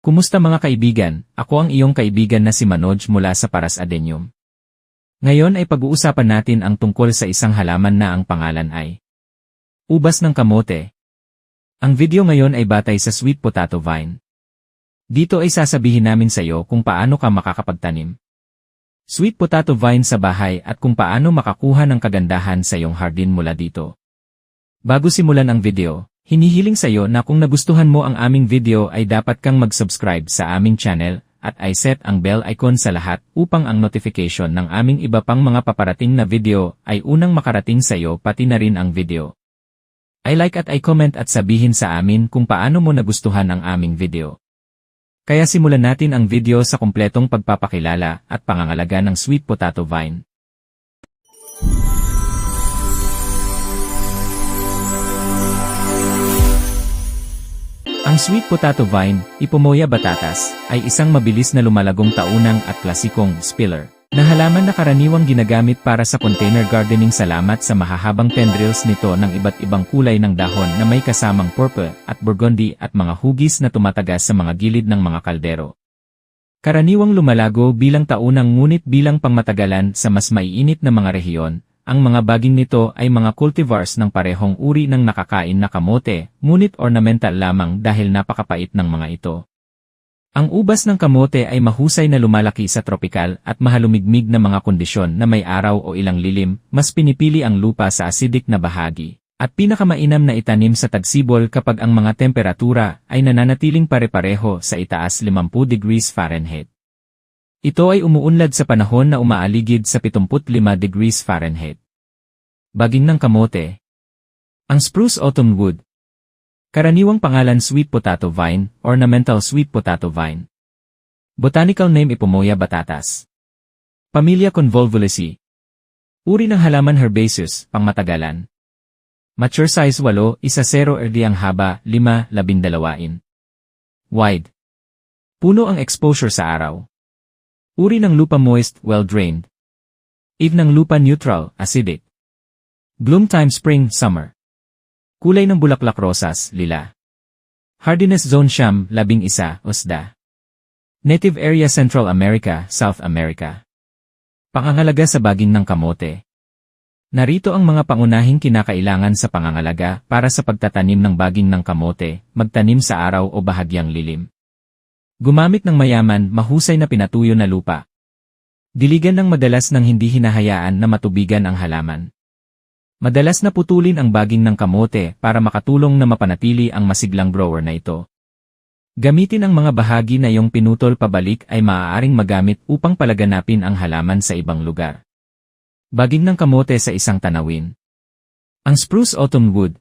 Kumusta mga kaibigan? Ako ang iyong kaibigan na si Manoj mula sa Paras Adenium. Ngayon ay pag-uusapan natin ang tungkol sa isang halaman na ang pangalan ay Ubas ng Kamote. Ang video ngayon ay batay sa sweet potato vine. Dito ay sasabihin namin sa iyo kung paano ka makakapagtanim. Sweet potato vine sa bahay at kung paano makakuha ng kagandahan sa iyong hardin mula dito. Bago simulan ang video, Hinihiling sa iyo na kung nagustuhan mo ang aming video ay dapat kang mag-subscribe sa aming channel at ay set ang bell icon sa lahat upang ang notification ng aming iba pang mga paparating na video ay unang makarating sa iyo pati na rin ang video. I like at I comment at sabihin sa amin kung paano mo nagustuhan ang aming video. Kaya simulan natin ang video sa kumpletong pagpapakilala at pangangalaga ng sweet potato vine. Ang sweet potato vine, Ipomoea batatas, ay isang mabilis na lumalagong taunang at klasikong spiller na halaman na karaniwang ginagamit para sa container gardening salamat sa mahahabang tendrils nito ng iba't ibang kulay ng dahon na may kasamang purple at burgundy at mga hugis na tumatagas sa mga gilid ng mga kaldero. Karaniwang lumalago bilang taunang ngunit bilang pangmatagalan sa mas maiinit na mga rehiyon, ang mga baging nito ay mga cultivars ng parehong uri ng nakakain na kamote, ngunit ornamental lamang dahil napakapait ng mga ito. Ang ubas ng kamote ay mahusay na lumalaki sa tropikal at mahalumigmig na mga kondisyon na may araw o ilang lilim, mas pinipili ang lupa sa acidic na bahagi, at pinakamainam na itanim sa tagsibol kapag ang mga temperatura ay nananatiling pare-pareho sa itaas 50 degrees Fahrenheit. Ito ay umuunlad sa panahon na umaaligid sa 75 degrees Fahrenheit. Baging ng kamote. Ang spruce autumn wood. Karaniwang pangalan sweet potato vine, ornamental sweet potato vine. Botanical name Ipomoea batatas. Pamilya Convolvulaceae. Uri ng halaman herbaceous, pangmatagalan. Mature size 8, isa 0 erdi ang haba, 5, 12 Wide. Puno ang exposure sa araw. Uri ng lupa moist, well-drained. Eve ng lupa neutral, acidic. Bloom time spring, summer. Kulay ng bulaklak rosas, lila. Hardiness zone siyam, labing isa, osda. Native area Central America, South America. Pangangalaga sa baging ng kamote. Narito ang mga pangunahing kinakailangan sa pangangalaga para sa pagtatanim ng baging ng kamote, magtanim sa araw o bahagyang lilim. Gumamit ng mayaman, mahusay na pinatuyo na lupa. Diligan ng madalas nang hindi hinahayaan na matubigan ang halaman. Madalas na putulin ang baging ng kamote para makatulong na mapanatili ang masiglang grower na ito. Gamitin ang mga bahagi na iyong pinutol pabalik ay maaaring magamit upang palaganapin ang halaman sa ibang lugar. Baging ng kamote sa isang tanawin. Ang spruce autumn wood.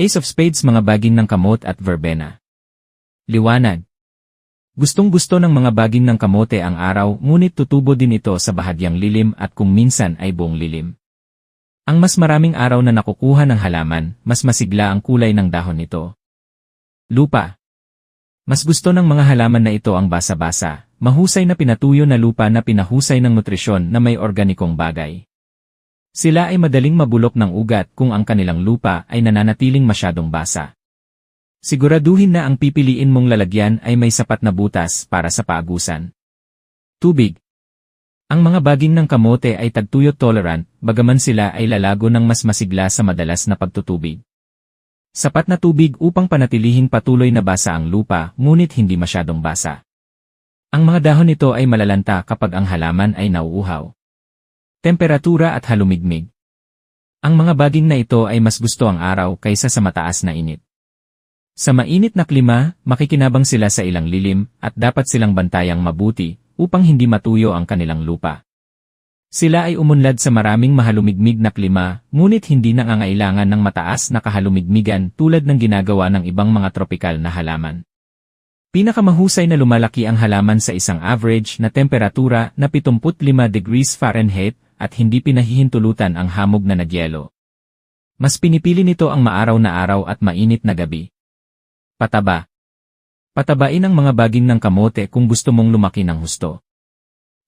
Ace of spades mga baging ng kamot at verbena. Liwanag. Gustong-gusto ng mga baging ng kamote ang araw ngunit tutubo din ito sa bahagyang lilim at kung minsan ay buong lilim. Ang mas maraming araw na nakukuha ng halaman, mas masigla ang kulay ng dahon nito. Lupa Mas gusto ng mga halaman na ito ang basa-basa, mahusay na pinatuyo na lupa na pinahusay ng nutrisyon na may organikong bagay. Sila ay madaling mabulok ng ugat kung ang kanilang lupa ay nananatiling masyadong basa. Siguraduhin na ang pipiliin mong lalagyan ay may sapat na butas para sa paagusan. Tubig. Ang mga baging ng kamote ay tagtuyot tolerant, bagaman sila ay lalago ng mas masigla sa madalas na pagtutubig. Sapat na tubig upang panatilihing patuloy na basa ang lupa, ngunit hindi masyadong basa. Ang mga dahon nito ay malalanta kapag ang halaman ay nauuhaw. Temperatura at halumigmig. Ang mga baging na ito ay mas gusto ang araw kaysa sa mataas na init. Sa mainit na klima, makikinabang sila sa ilang lilim at dapat silang bantayang mabuti upang hindi matuyo ang kanilang lupa. Sila ay umunlad sa maraming mahalumigmig na klima, ngunit hindi nangangailangan ng mataas na kahalumigmigan tulad ng ginagawa ng ibang mga tropikal na halaman. Pinakamahusay na lumalaki ang halaman sa isang average na temperatura na 75 degrees Fahrenheit at hindi pinahihintulutan ang hamog na nagyelo. Mas pinipili nito ang maaraw na araw at mainit na gabi. Pataba. Patabain ang mga baging ng kamote kung gusto mong lumaki ng husto.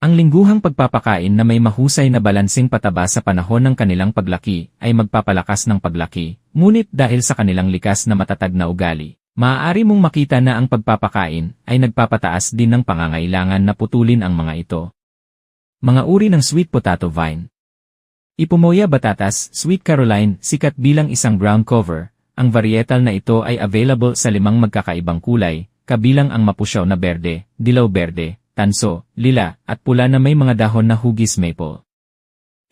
Ang lingguhang pagpapakain na may mahusay na balansing pataba sa panahon ng kanilang paglaki ay magpapalakas ng paglaki, ngunit dahil sa kanilang likas na matatag na ugali, Maaari mong makita na ang pagpapakain ay nagpapataas din ng pangangailangan na putulin ang mga ito. Mga uri ng sweet potato vine. Ipumoya batatas, sweet Caroline, sikat bilang isang ground cover. Ang varietal na ito ay available sa limang magkakaibang kulay, kabilang ang mapusyaw na berde, dilaw berde, tanso, lila, at pula na may mga dahon na hugis maple.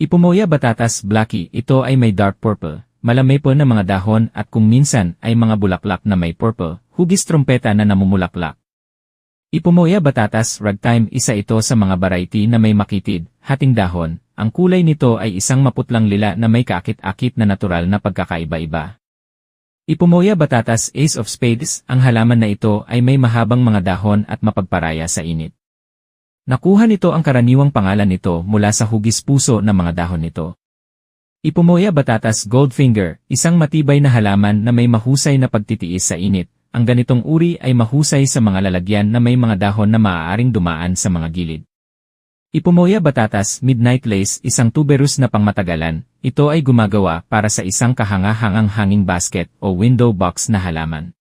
Ipumoya batatas blacky, ito ay may dark purple, malamay po na mga dahon at kung minsan ay mga bulaklak na may purple, hugis trompeta na namumulaklak. Ipumoya batatas ragtime isa ito sa mga variety na may makitid, hating dahon, ang kulay nito ay isang maputlang lila na may kaakit-akit na natural na pagkakaiba-iba. Ipumoya batatas Ace of Spades, ang halaman na ito ay may mahabang mga dahon at mapagparaya sa init. Nakuha nito ang karaniwang pangalan nito mula sa hugis puso ng mga dahon nito. Ipumoya batatas Goldfinger, isang matibay na halaman na may mahusay na pagtitiis sa init, ang ganitong uri ay mahusay sa mga lalagyan na may mga dahon na maaaring dumaan sa mga gilid. Ipumoya batatas Midnight Lace isang tuberous na pangmatagalan, ito ay gumagawa para sa isang kahanga-hangang hanging basket o window box na halaman.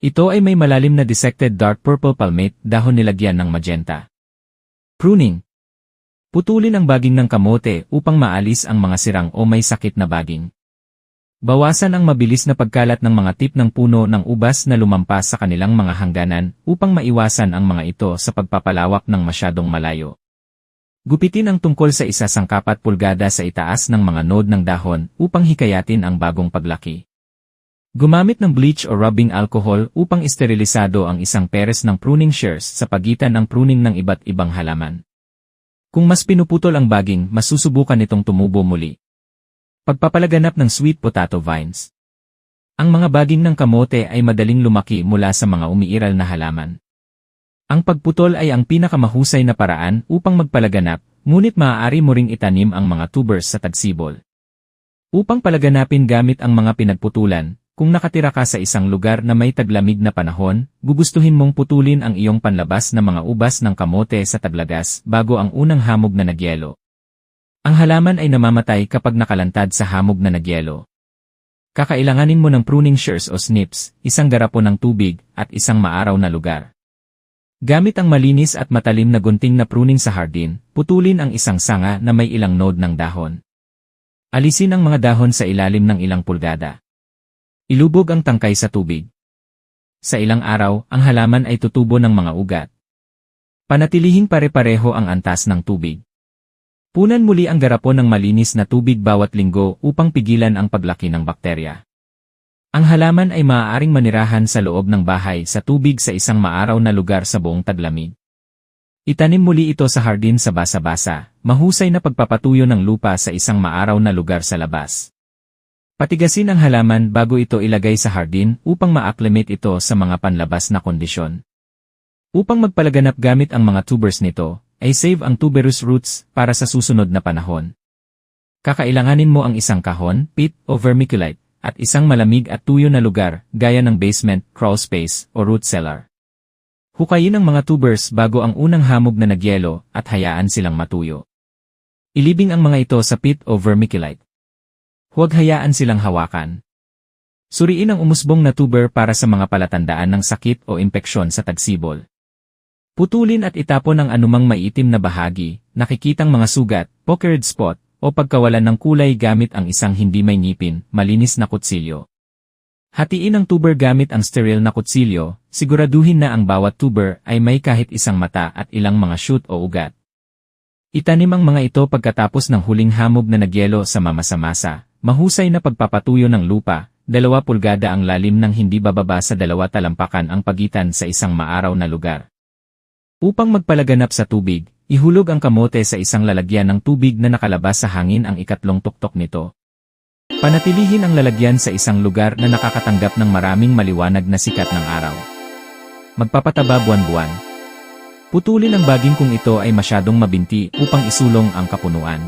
Ito ay may malalim na dissected dark purple palmate dahon nilagyan ng magenta. Pruning Putulin ang baging ng kamote upang maalis ang mga sirang o may sakit na baging. Bawasan ang mabilis na pagkalat ng mga tip ng puno ng ubas na lumampas sa kanilang mga hangganan upang maiwasan ang mga ito sa pagpapalawak ng masyadong malayo. Gupitin ang tungkol sa isa sangkapat pulgada sa itaas ng mga node ng dahon upang hikayatin ang bagong paglaki. Gumamit ng bleach o rubbing alcohol upang isterilisado ang isang peres ng pruning shears sa pagitan ng pruning ng iba't ibang halaman. Kung mas pinuputol ang baging, masusubukan itong tumubo muli. Pagpapalaganap ng sweet potato vines. Ang mga baging ng kamote ay madaling lumaki mula sa mga umiiral na halaman. Ang pagputol ay ang pinakamahusay na paraan upang magpalaganap, ngunit maaari mo ring itanim ang mga tubers sa tagsibol. Upang palaganapin gamit ang mga pinagputulan, kung nakatira ka sa isang lugar na may taglamig na panahon, gugustuhin mong putulin ang iyong panlabas na mga ubas ng kamote sa taglagas bago ang unang hamog na nagyelo. Ang halaman ay namamatay kapag nakalantad sa hamog na nagyelo. Kakailanganin mo ng pruning shears o snips, isang garapon ng tubig, at isang maaraw na lugar. Gamit ang malinis at matalim na gunting na pruning sa hardin, putulin ang isang sanga na may ilang node ng dahon. Alisin ang mga dahon sa ilalim ng ilang pulgada. Ilubog ang tangkay sa tubig. Sa ilang araw, ang halaman ay tutubo ng mga ugat. Panatilihing pare-pareho ang antas ng tubig. Punan muli ang garapon ng malinis na tubig bawat linggo upang pigilan ang paglaki ng bakterya. Ang halaman ay maaaring manirahan sa loob ng bahay sa tubig sa isang maaraw na lugar sa buong taglamig. Itanim muli ito sa hardin sa basa-basa, mahusay na pagpapatuyo ng lupa sa isang maaraw na lugar sa labas. Patigasin ang halaman bago ito ilagay sa hardin upang ma-acclimate ito sa mga panlabas na kondisyon. Upang magpalaganap gamit ang mga tubers nito, ay save ang tuberous roots para sa susunod na panahon. Kakailanganin mo ang isang kahon, pit o vermiculite, at isang malamig at tuyo na lugar gaya ng basement, crawl space o root cellar. Hukayin ang mga tubers bago ang unang hamog na nagyelo at hayaan silang matuyo. Ilibing ang mga ito sa pit o vermiculite. Huwag hayaan silang hawakan. Suriin ang umusbong na tuber para sa mga palatandaan ng sakit o impeksyon sa tagsibol. Putulin at itapon ang anumang maitim na bahagi, nakikitang mga sugat, pockered spot, o pagkawalan ng kulay gamit ang isang hindi may ngipin, malinis na kutsilyo. Hatiin ang tuber gamit ang sterile na kutsilyo, siguraduhin na ang bawat tuber ay may kahit isang mata at ilang mga shoot o ugat. Itanim ang mga ito pagkatapos ng huling hamog na nagyelo sa mamasa-masa, mahusay na pagpapatuyo ng lupa, dalawa pulgada ang lalim ng hindi bababa sa dalawa talampakan ang pagitan sa isang maaraw na lugar. Upang magpalaganap sa tubig, ihulog ang kamote sa isang lalagyan ng tubig na nakalabas sa hangin ang ikatlong tuktok nito. Panatilihin ang lalagyan sa isang lugar na nakakatanggap ng maraming maliwanag na sikat ng araw. Magpapataba buwan-buwan. Putulin ang baging kung ito ay masyadong mabinti upang isulong ang kapunuan.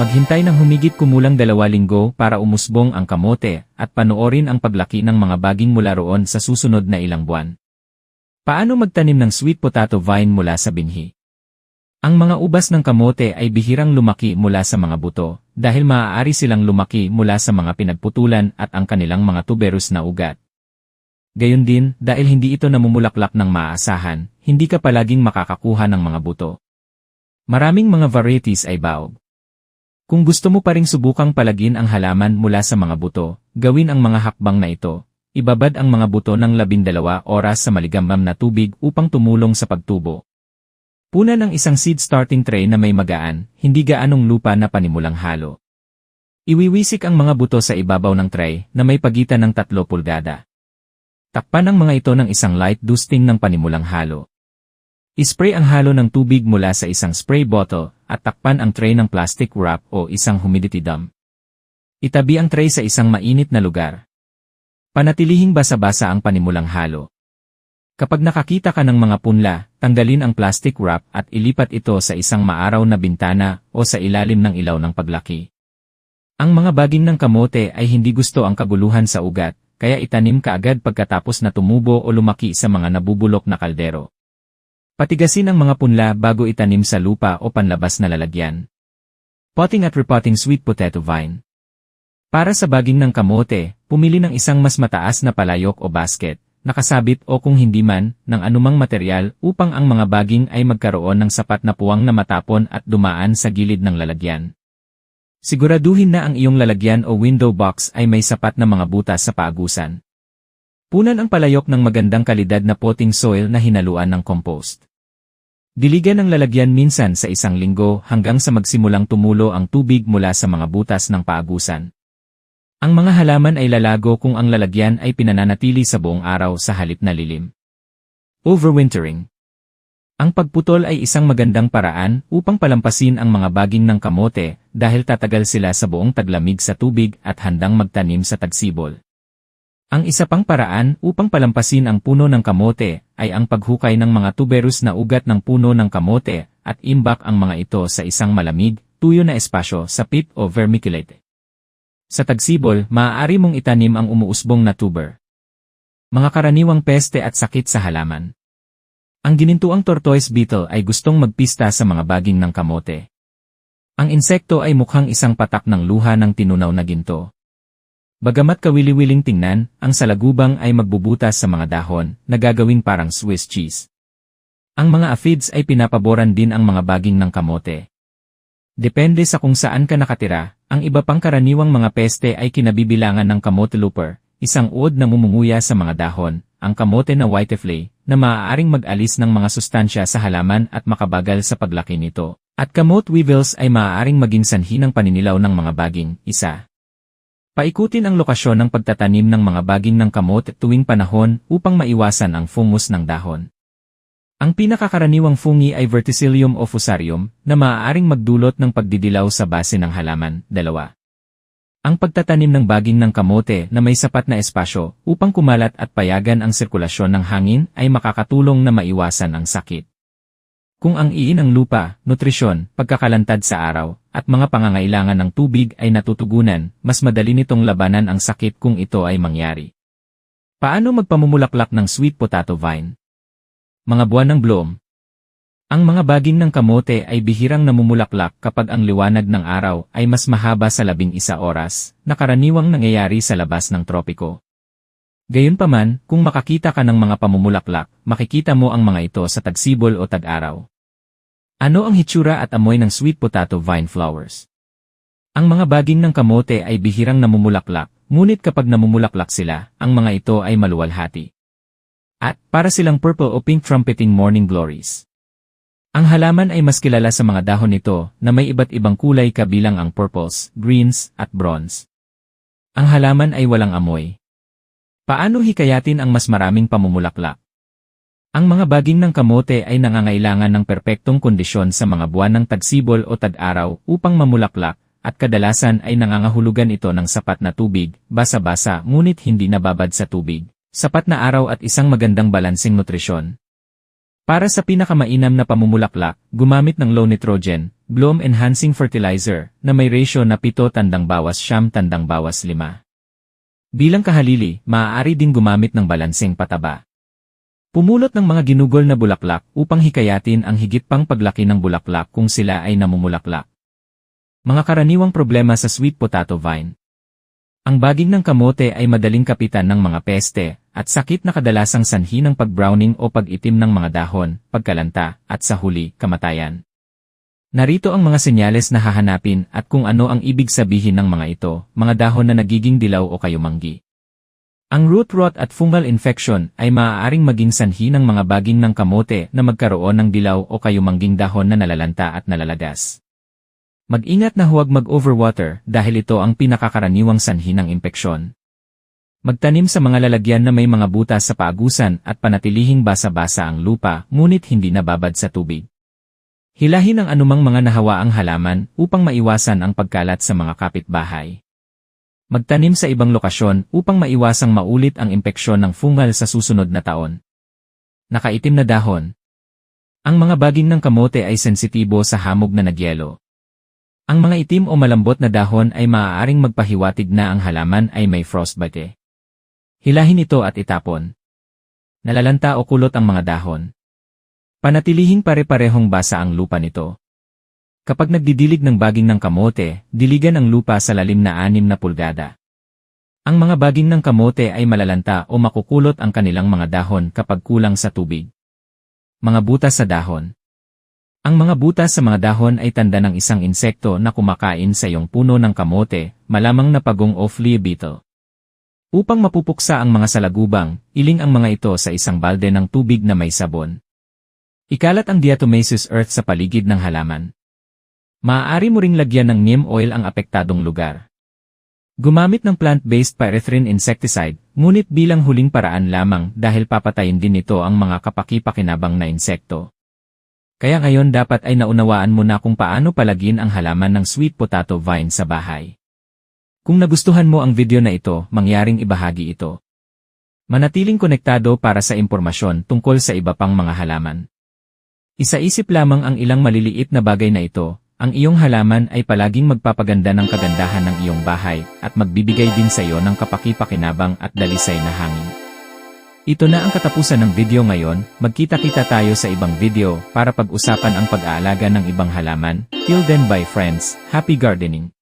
Maghintay ng humigit kumulang dalawa linggo para umusbong ang kamote at panoorin ang paglaki ng mga baging mula roon sa susunod na ilang buwan. Paano magtanim ng sweet potato vine mula sa binhi? Ang mga ubas ng kamote ay bihirang lumaki mula sa mga buto, dahil maaari silang lumaki mula sa mga pinagputulan at ang kanilang mga tuberous na ugat. Gayon din, dahil hindi ito namumulaklak ng maaasahan, hindi ka palaging makakakuha ng mga buto. Maraming mga varieties ay baog. Kung gusto mo pa ring subukang palagin ang halaman mula sa mga buto, gawin ang mga hakbang na ito. Ibabad ang mga buto ng labindalawa oras sa maligamgam na tubig upang tumulong sa pagtubo. Puna ng isang seed starting tray na may magaan, hindi gaanong lupa na panimulang halo. Iwiwisik ang mga buto sa ibabaw ng tray na may pagitan ng 3 pulgada. Takpan ang mga ito ng isang light dusting ng panimulang halo. Ispray ang halo ng tubig mula sa isang spray bottle at takpan ang tray ng plastic wrap o isang humidity dome. Itabi ang tray sa isang mainit na lugar. Panatilihing basa-basa ang panimulang halo. Kapag nakakita ka ng mga punla, tanggalin ang plastic wrap at ilipat ito sa isang maaraw na bintana o sa ilalim ng ilaw ng paglaki. Ang mga baging ng kamote ay hindi gusto ang kaguluhan sa ugat, kaya itanim ka agad pagkatapos na tumubo o lumaki sa mga nabubulok na kaldero. Patigasin ang mga punla bago itanim sa lupa o panlabas na lalagyan. Potting at repotting sweet potato vine. Para sa baging ng kamote, pumili ng isang mas mataas na palayok o basket, nakasabit o kung hindi man, ng anumang material upang ang mga baging ay magkaroon ng sapat na puwang na matapon at dumaan sa gilid ng lalagyan. Siguraduhin na ang iyong lalagyan o window box ay may sapat na mga butas sa paagusan. Punan ang palayok ng magandang kalidad na potting soil na hinaluan ng compost. Diligan ang lalagyan minsan sa isang linggo hanggang sa magsimulang tumulo ang tubig mula sa mga butas ng paagusan. Ang mga halaman ay lalago kung ang lalagyan ay pinananatili sa buong araw sa halip na lilim. Overwintering ang pagputol ay isang magandang paraan upang palampasin ang mga baging ng kamote dahil tatagal sila sa buong taglamig sa tubig at handang magtanim sa tagsibol. Ang isa pang paraan upang palampasin ang puno ng kamote ay ang paghukay ng mga tuberous na ugat ng puno ng kamote at imbak ang mga ito sa isang malamig, tuyo na espasyo sa pit o vermiculite. Sa tagsibol, maaari mong itanim ang umuusbong na tuber. Mga karaniwang peste at sakit sa halaman. Ang ginintuang tortoise beetle ay gustong magpista sa mga baging ng kamote. Ang insekto ay mukhang isang patak ng luha ng tinunaw na ginto. Bagamat kawili-wiling tingnan, ang salagubang ay magbubutas sa mga dahon, na gagawing parang Swiss cheese. Ang mga aphids ay pinapaboran din ang mga baging ng kamote. Depende sa kung saan ka nakatira, ang iba pang karaniwang mga peste ay kinabibilangan ng kamote looper, isang uod na mumunguya sa mga dahon, ang kamote na whitefly, na maaaring mag-alis ng mga sustansya sa halaman at makabagal sa paglaki nito. At kamot weevils ay maaaring maging sanhi ng paninilaw ng mga baging, isa. Paikutin ang lokasyon ng pagtatanim ng mga baging ng kamot tuwing panahon upang maiwasan ang fungus ng dahon. Ang pinakakaraniwang fungi ay Verticillium o Fusarium na maaaring magdulot ng pagdidilaw sa base ng halaman, dalawa. Ang pagtatanim ng baging ng kamote na may sapat na espasyo upang kumalat at payagan ang sirkulasyon ng hangin ay makakatulong na maiwasan ang sakit. Kung ang iin ng lupa, nutrisyon, pagkakalantad sa araw, at mga pangangailangan ng tubig ay natutugunan, mas madali nitong labanan ang sakit kung ito ay mangyari. Paano magpamumulaklak ng sweet potato vine? Mga buwan ng bloom, ang mga baging ng kamote ay bihirang namumulaklak kapag ang liwanag ng araw ay mas mahaba sa labing isa oras, na karaniwang nangyayari sa labas ng tropiko. Gayunpaman, kung makakita ka ng mga pamumulaklak, makikita mo ang mga ito sa tagsibol o tag-araw. Ano ang hitsura at amoy ng sweet potato vine flowers? Ang mga baging ng kamote ay bihirang namumulaklak, ngunit kapag namumulaklak sila, ang mga ito ay maluwalhati. At, para silang purple o pink trumpeting morning glories. Ang halaman ay mas kilala sa mga dahon nito na may iba't ibang kulay kabilang ang purples, greens, at bronze. Ang halaman ay walang amoy. Paano hikayatin ang mas maraming pamumulaklak? Ang mga baging ng kamote ay nangangailangan ng perpektong kondisyon sa mga buwan ng tagsibol o tag-araw upang mamulaklak, at kadalasan ay nangangahulugan ito ng sapat na tubig, basa-basa ngunit hindi nababad sa tubig, sapat na araw at isang magandang balansing nutrisyon. Para sa pinakamainam na pamumulaklak, gumamit ng low nitrogen, bloom enhancing fertilizer, na may ratio na 7 tandang bawas siyam tandang bawas 5. Bilang kahalili, maaari din gumamit ng balanseng pataba. Pumulot ng mga ginugol na bulaklak upang hikayatin ang higit pang paglaki ng bulaklak kung sila ay namumulaklak. Mga karaniwang problema sa sweet potato vine. Ang baging ng kamote ay madaling kapitan ng mga peste, at sakit na kadalasang sanhi ng pag-browning o pag-itim ng mga dahon, pagkalanta, at sa huli, kamatayan. Narito ang mga senyales na hahanapin at kung ano ang ibig sabihin ng mga ito, mga dahon na nagiging dilaw o kayumanggi. Ang root rot at fungal infection ay maaaring maging sanhi ng mga baging ng kamote na magkaroon ng dilaw o kayumangging dahon na nalalanta at nalalagas. Mag-ingat na huwag mag-overwater dahil ito ang pinakakaraniwang sanhi ng impeksyon. Magtanim sa mga lalagyan na may mga butas sa paagusan at panatilihing basa-basa ang lupa ngunit hindi nababad sa tubig. Hilahin ang anumang mga nahawaang halaman upang maiwasan ang pagkalat sa mga kapitbahay. Magtanim sa ibang lokasyon upang maiwasang maulit ang impeksyon ng fungal sa susunod na taon. Nakaitim na dahon. Ang mga baging ng kamote ay sensitibo sa hamog na nagyelo. Ang mga itim o malambot na dahon ay maaaring magpahiwatig na ang halaman ay may frostbite. Hilahin ito at itapon. Nalalanta o kulot ang mga dahon. Panatilihing pare-parehong basa ang lupa nito. Kapag nagdidilig ng baging ng kamote, diligan ang lupa sa lalim na 6 na pulgada. Ang mga baging ng kamote ay malalanta o makukulot ang kanilang mga dahon kapag kulang sa tubig. Mga butas sa dahon. Ang mga butas sa mga dahon ay tanda ng isang insekto na kumakain sa iyong puno ng kamote, malamang na pagong o flea beetle. Upang mapupuksa ang mga salagubang, iling ang mga ito sa isang balde ng tubig na may sabon. Ikalat ang diatomaceous earth sa paligid ng halaman. Maaari mo ring lagyan ng neem oil ang apektadong lugar. Gumamit ng plant-based pyrethrin insecticide, ngunit bilang huling paraan lamang dahil papatayin din nito ang mga kapaki-pakinabang na insekto. Kaya ngayon dapat ay naunawaan mo na kung paano palagin ang halaman ng sweet potato vine sa bahay. Kung nagustuhan mo ang video na ito, mangyaring ibahagi ito. Manatiling konektado para sa impormasyon tungkol sa iba pang mga halaman. Isaisip lamang ang ilang maliliit na bagay na ito, ang iyong halaman ay palaging magpapaganda ng kagandahan ng iyong bahay at magbibigay din sa iyo ng kapaki-pakinabang at dalisay na hangin. Ito na ang katapusan ng video ngayon, magkita-kita tayo sa ibang video para pag-usapan ang pag-aalaga ng ibang halaman. Till then bye friends, happy gardening!